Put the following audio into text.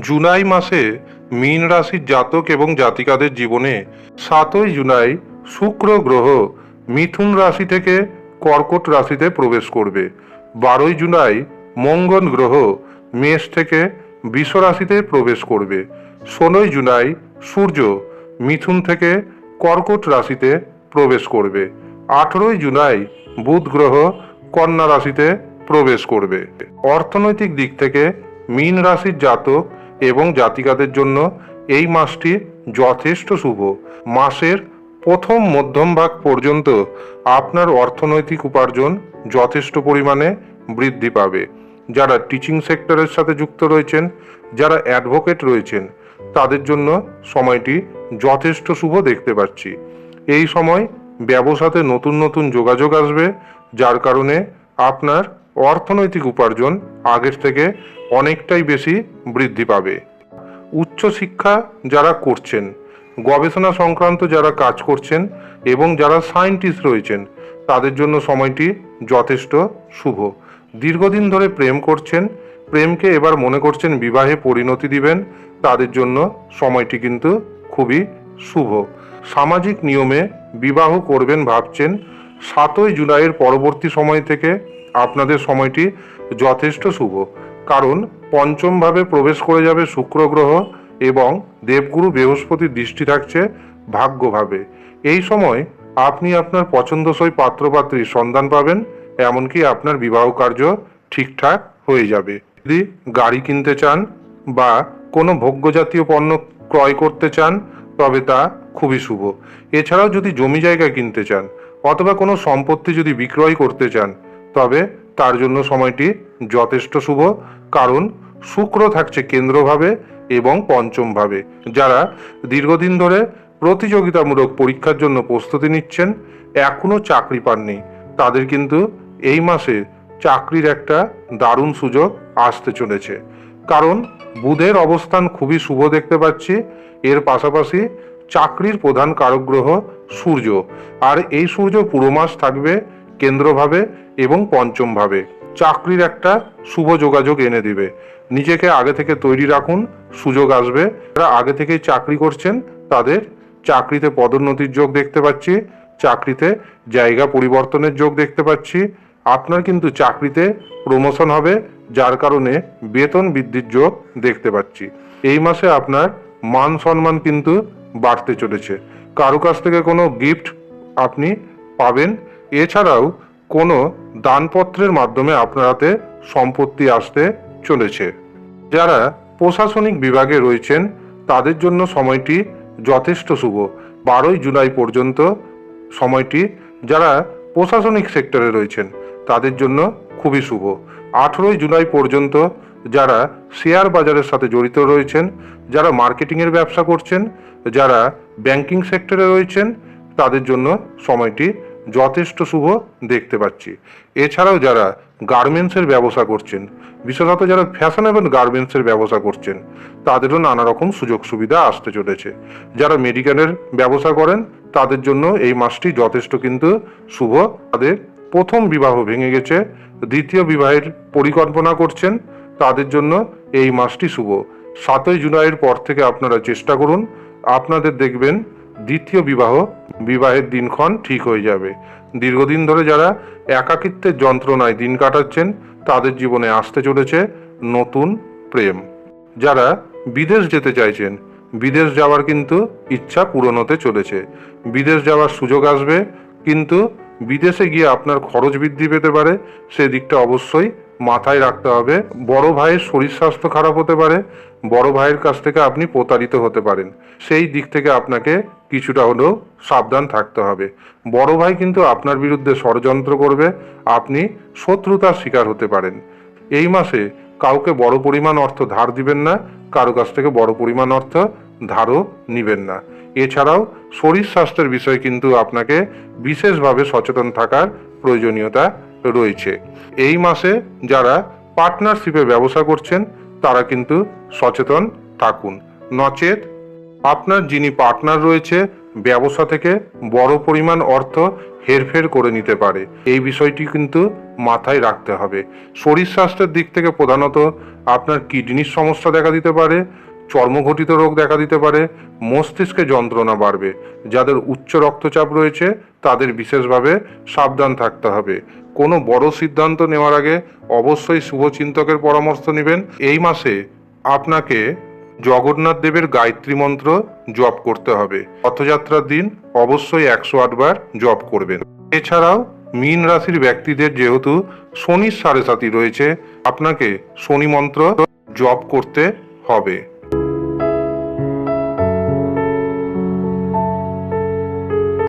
জুলাই মাসে মীন রাশির জাতক এবং জাতিকাদের জীবনে সাতই জুলাই শুক্র গ্রহ মিথুন রাশি থেকে কর্কট রাশিতে প্রবেশ করবে। বারোই জুলাই মঙ্গল গ্রহ মেষ থেকে বৃষ রাশিতে প্রবেশ করবে। ষোলোই জুলাই সূর্য মিথুন থেকে কর্কট রাশিতে প্রবেশ করবে। আঠেরোই জুলাই বুধ গ্রহ কন্যা রাশিতে প্রবেশ করবে। অর্থনৈতিক দিক থেকে মীন রাশির জাতক এবং জাতিকাদের জন্য এই মাসটি যথেষ্ট শুভ। মাসের প্রথম মধ্যম ভাগ পর্যন্ত আপনার অর্থনৈতিক উপার্জন যথেষ্ট পরিমাণে বৃদ্ধি পাবে। যারা টিচিং সেক্টরের সাথে যুক্ত রয়েছেন, যারা অ্যাডভোকেট রয়েছেন, তাদের জন্য সময়টি যথেষ্ট শুভ দেখতে পাচ্ছি। এই সময় ব্যবসাতে নতুন নতুন যোগাযোগ আসবে, যার কারণে আপনার অর্থনৈতিক উপার্জন আগের থেকে অনেকটাই বেশি বৃদ্ধি পাবে। উচ্চশিক্ষা যারা করছেন, গবেষণা সংক্রান্ত যারা কাজ করছেন এবং যারা সায়েন্টিস্ট রয়েছেন, তাদের জন্য সময়টি যথেষ্ট শুভ। দীর্ঘদিন ধরে প্রেম করছেন, প্রেমকে এবার মনে করছেন বিবাহে পরিণতি দিবেন, তাদের জন্য সময়টি কিন্তু খুবই শুভ। সামাজিক নিয়মে বিবাহ করবেন ভাবছেন, সাতই জুলাইয়ের পরবর্তী সময় থেকে আপনাদের সময়টি যথেষ্ট শুভ। কারণ পঞ্চমভাবে প্রবেশ করে যাবে শুক্র গ্রহ এবং দেবগুরু বৃহস্পতির দৃষ্টি থাকছে ভাগ্যভাবে। এই সময় আপনি আপনার পছন্দসই পাত্রপাত্রীর সন্ধান পাবেন, এমনকি আপনার বিবাহ কার্য ঠিকঠাক হয়ে যাবে। যদি গাড়ি কিনতে চান বা কোনো ভোগ্যজাতীয় পণ্য ক্রয় করতে চান, তবে তা খুবই শুভ। এছাড়াও যদি জমি জায়গা কিনতে চান অথবা কোনো সম্পত্তি যদি বিক্রয় করতে চান, তবে তার জন্য সময়টি যথেষ্ট শুভ, কারণ শুক্র থাকছে কেন্দ্রভাবে এবং পঞ্চমভাবে। যারা দীর্ঘদিন ধরে প্রতিযোগিতামূলক পরীক্ষার জন্য প্রস্তুতি নিচ্ছেন, এখনও চাকরি পাননি। তাদের কিন্তু এই মাসে চাকরির একটা দারুণ সুযোগ আসতে চলেছে। কারণ বুধের অবস্থান খুবই শুভ দেখতে পাচ্ছি। এর পাশাপাশি চাকরির প্রধান কারক গ্রহ সূর্য। আর এই সূর্য পুরো মাস থাকবে কেন্দ্রভাবে এবং পঞ্চমভাবে। চাকরির একটা শুভ যোগাযোগ এনে দিবে। নিজেকে আগে থেকে তৈরি রাখুন, সুযোগ আসবে। যারা আগে থেকেই চাকরি করছেন, তাদের চাকরিতে পদোন্নতির যোগ দেখতে পাচ্ছি, চাকরিতে জায়গা পরিবর্তনের যোগ দেখতে পাচ্ছি। আপনার কিন্তু চাকরিতে প্রমোশন হবে, যার কারণে বেতন বৃদ্ধির যোগ দেখতে পাচ্ছি। এই মাসে আপনার মান সম্মান কিন্তু বাড়তে চলেছে। কারও কাছ থেকে কোনো গিফট আপনি পাবেন এছাড়াও কোনো দানপত্রের মাধ্যমে আপনার হাতে সম্পত্তি আসতে চলেছে। যারা প্রশাসনিক বিভাগে রয়েছেন, তাদের জন্য সময়টি যথেষ্ট শুভ। বারোই জুলাই পর্যন্ত সময়টি যারা প্রশাসনিক সেক্টরে রয়েছেন, তাদের জন্য খুবই শুভ। আঠেরোই জুলাই পর্যন্ত যারা শেয়ার বাজারের সাথে জড়িত রয়েছেন, যারা মার্কেটিংয়ের ব্যবসা করছেন, যারা ব্যাংকিং সেক্টরে রয়েছেন, তাদের জন্য সময়টি যথেষ্ট শুভ দেখতে পাচ্ছি। এছাড়াও যারা গার্মেন্টসের ব্যবসা করছেন, বিশেষত যারা ফ্যাশনেবল গার্মেন্টসের ব্যবসা করছেন, তাদেরও নানা রকম সুযোগ সুবিধা আসতে চলেছে। যারা মেডিকেলের ব্যবসা করেন, তাদের জন্য এই মাসটি যথেষ্ট কিন্তু শুভ। তাদের প্রথম বিবাহ ভেঙে গেছে, দ্বিতীয় বিবাহের পরিকল্পনা করছেন, তাদের জন্য এই মাসটি শুভ। সাতই জুলাইয়ের পর থেকে আপনারা চেষ্টা করুন। আপনাদের দেখবেন দ্বিতীয় বিবাহ, বিবাহের দিনক্ষণ ঠিক হয়ে যাবে। দীর্ঘদিন ধরে যারা একাকিত্বের যন্ত্রণায় দিন কাটাচ্ছেন, তাদের জীবনে আসতে চলেছে নতুন প্রেম। যারা বিদেশ যেতে চাইছেন, বিদেশ যাওয়ার কিন্তু ইচ্ছা পূরণ হতে চলেছে। বিদেশ যাওয়ার সুযোগ আসবে, কিন্তু বিদেশে গিয়ে আপনার খরচ বৃদ্ধি পেতে পারে সেদিকটা অবশ্যই মাথায় রাখতে হবে। বড় ভাইয়ের শরীর স্বাস্থ্য খারাপ হতে পারে, বড় ভাইয়ের কাছ থেকে আপনি প্রতারিত হতে পারেন। সেই দিক থেকে আপনাকে কিছুটা হলেও সাবধান থাকতে হবে। বড় ভাই কিন্তু আপনার বিরুদ্ধে ষড়যন্ত্র করবে, আপনি শত্রুতার শিকার হতে পারেন। এই মাসে কাউকে বড় পরিমাণ অর্থ ধার দিবেন না, কারও কাছ থেকে বড় পরিমাণ অর্থ ধারও নিবেন না। এছাড়াও শরীর স্বাস্থ্যের বিষয়ে কিন্তু আপনাকে বিশেষভাবে সচেতন থাকার প্রয়োজনীয়তা রয়েছে। এই মাসে যারা পার্টনারশিপে ব্যবসা করছেন, তারা কিন্তু সচেতন থাকুন। নচেত আপনার যিনি পার্টনার রয়েছে, ব্যবসা থেকে বড় পরিমাণ অর্থ হেরফের করে নিতে পারে। এই বিষয়টি কিন্তু মাথায় রাখতে হবে। শরীর স্বাস্থ্যের দিক থেকে প্রধানত আপনার কিডনির সমস্যা দেখা দিতে পারে, চর্মঘটিত রোগ দেখা দিতে পারে, মস্তিষ্কে যন্ত্রণা বাড়বে। যাদের উচ্চ রক্তচাপ রয়েছে, তাদের বিশেষভাবে সাবধান থাকতে হবে। কোনো বড় সিদ্ধান্ত নেওয়ার আগে অবশ্যই শুভচিন্তকের পরামর্শ নেবেন। এই মাসে আপনাকে জগন্নাথ দেবের গায়ত্রী মন্ত্র জপ করতে হবে। রথযাত্রার দিন অবশ্যই একশো আটবার জপ করবেন। এছাড়াও মীন রাশির ব্যক্তিদের যেহেতু শনির সাড়ে সাথী রয়েছে, আপনাকে শনি মন্ত্র জপ করতে হবে।